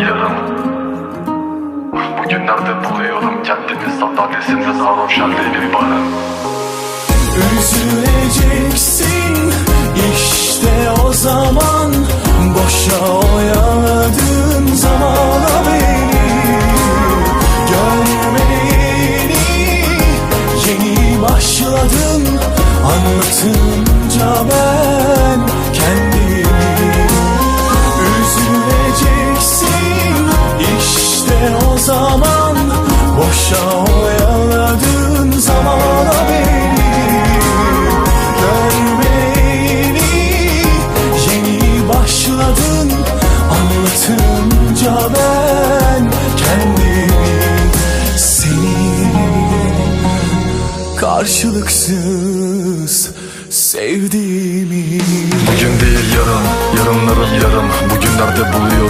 yarım Bugünlerde buluyorum kendimi sandalyesinde sarhoş halde bir barın Üzüleceksin. İşte o zaman Boşa oyaladığın zamana beni. Görmeyeni yeni başladın. Anlatınca ben o zaman Boşa oyaladığın zamana beni Görmeyeni yeni başladın Anlatınca ben kendimi Seni karşılıksız sevdiğimi. Bugün değil yarın, yarınların yarım Bugünlerde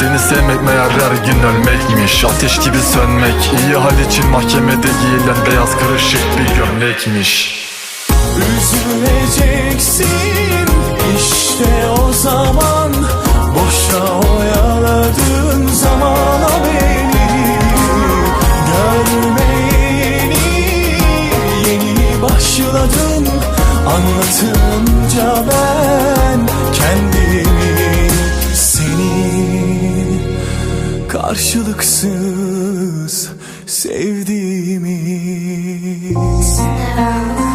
Seni sevmek meğer her gün ölmekmiş. Ateş gibi sönmek iyi hal için mahkemede giyilen Beyaz kırışık bir gömlekmiş. Üzüleceksin işte o zaman Boşa oyaladığın zamana beni. Görmeyeni yeni başladın Anlatınca ben karşılıksız sevdiğimi Never